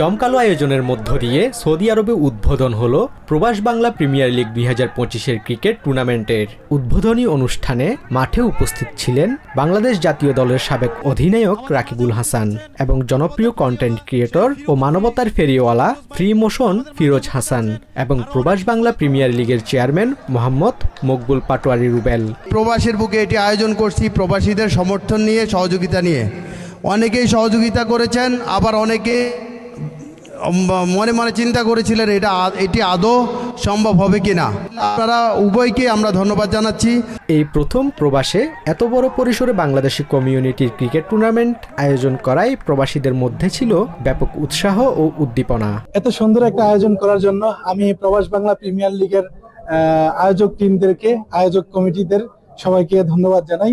জমকালো আয়োজনের মধ্য দিয়ে সৌদি আরবে উদ্বোধন হল প্রবাস বাংলা প্রিমিয়ার লিগ দুই হাজার পঁচিশের ক্রিকেট টুর্নামেন্টের। উদ্বোধনী অনুষ্ঠানে মাঠে উপস্থিত ছিলেন বাংলাদেশ জাতীয় দলের সাবেক অধিনায়ক রাকিবুল হাসান এবং জনপ্রিয় কন্টেন্ট ক্রিয়েটর ও মানবতার ফেরিওয়ালা ফ্রি মোশন ফিরোজ হাসান এবং প্রবাস বাংলা প্রিমিয়ার লিগের চেয়ারম্যান মোহাম্মদ মকবুল পাটোয়ারি রুবেল। প্রবাসের বুকে এটি আয়োজন করছি প্রবাসীদের সমর্থন নিয়ে, সহযোগিতা নিয়ে। অনেকেই সহযোগিতা করেছেন, আবার অনেকে মনে মনে চিন্তা করেছিলেন এটা এটি আদৌ সম্ভব হবে কি না আপনারা উভয়কে আমরা ধন্যবাদ জানাচ্ছি। এই প্রথম প্রবাসে এত বড় পরিসরে বাংলাদেশি কমিউনিটির ক্রিকেট টুর্নামেন্ট আয়োজন করায় প্রবাসীদের মধ্যে ছিল ব্যাপক উৎসাহ ও উদ্দীপনা। এত সুন্দর একটা আয়োজন করার জন্য আমি প্রবাস বাংলা প্রিমিয়ার লিগের আয়োজক টিমদেরকে আয়োজক কমিটিদের সবাইকে ধন্যবাদ জানাই।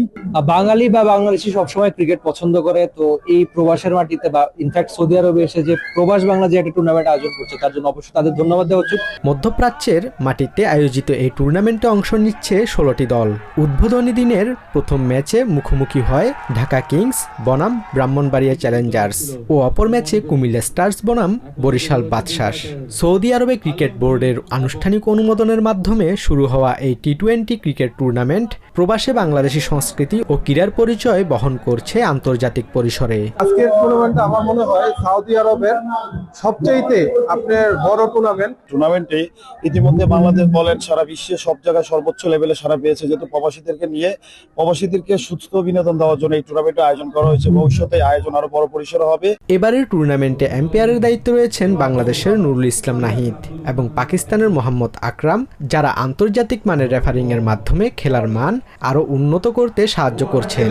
বাঙালি বা বাংলাদেশি সবসময় ক্রিকেট পছন্দ করে তো এই প্রবাসের মাটিতে বা ইনফ্যাক্ট সৌদি আরবে এসে যে প্রবাস বাংলা যে একটা টুর্নামেন্ট আয়োজন করছে তার জন্য অবশ্যই তাদের ধন্যবাদ দেওয়া উচিত। মধ্যপ্রাচ্যের মাটিতে আয়োজিত এই টুর্নামেন্টে অংশ নিচ্ছে ষোলোটি দল। উদ্বোধনী দিনের প্রথম ম্যাচে মুখোমুখি হয় ঢাকা কিংস বনাম ব্রাহ্মণবাড়িয়া চ্যালেঞ্জার্স ও অপর ম্যাচে কুমিল্লা স্টার্স বনাম বরিশাল বাদশাস। সৌদি আরবে ক্রিকেট বোর্ডের আনুষ্ঠানিক অনুমোদনের মাধ্যমে শুরু হওয়া এই টি টোয়েন্টি ক্রিকেট টুর্নামেন্ট প্রবাসে বাংলাদেশি সংস্কৃতি ও ক্রীড়ার পরিচয় বহন করছে আন্তর্জাতিক পরিসরে। আজকের টুর্নামেন্টটা আমার মনে হয় সৌদি আরবের সবচাইতে আপনার বড় টুর্নামেন্ট টুর্নামেন্টে ইতিমধ্যে বাংলাদেশ বলেন সারা বিশ্বে সব জায়গায় সর্বোচ্চ লেভেলে সারা পেয়েছে। যেহেতু প্রবাসীদেরকে নিয়ে প্রবাসীদেরকে সুস্থ বিনোদন দেওয়ার জন্য এই টুর্নামেন্টের আয়োজন করা হয়েছে। ভবিষ্যতে আয়োজন আরও বড় পরিসরে হবে। এবারের টুর্নামেন্টে এম্পায়ারের দায়িত্ব রয়েছেন বাংলাদেশের নুরুল ইসলাম নাহিদ এবং পাকিস্তানের মোহাম্মদ আকরাম যারা আন্তর্জাতিক মানের রেফারিং এর মাধ্যমে খেলার মান আরও উন্নত করতে সাহায্য করছেন।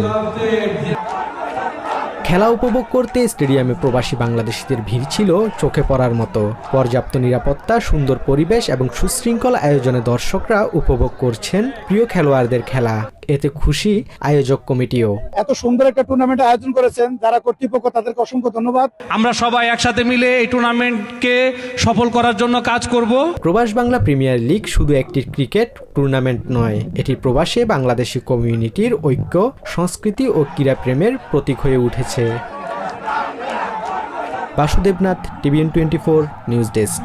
খেলা উপভোগ করতে স্টেডিয়ামে প্রবাসী বাংলাদেশিদের ভিড় ছিল চোখে পড়ার মতো। পর্যাপ্ত নিরাপত্তা, সুন্দর পরিবেশ এবং সুশৃঙ্খল আয়োজনে দর্শকরা উপভোগ করছেন প্রিয় খেলোয়াড়দের খেলা। এতে খুশি আয়োজক কমিটিও। এত সুন্দর একটা টুর্নামেন্ট আয়োজন করেছেন যারা কর্তৃপক্ষ তাদেরকে অসংখ্য ধন্যবাদ। আমরা সবাই একসাথে মিলে এই টুর্নামেন্টকে সফল করার জন্য কাজ করব। প্রবাস বাংলা প্রিমিয়ার লিগ শুধু একটি ক্রিকেট টুর্নামেন্ট নয় এটি প্রবাসে বাংলাদেশি কমিউনিটির ঐক্য সংস্কৃতি ও ক্রীড়াপ্রেমের প্রতীক হয়ে উঠেছে। Basudebnath TVN twenty four news desk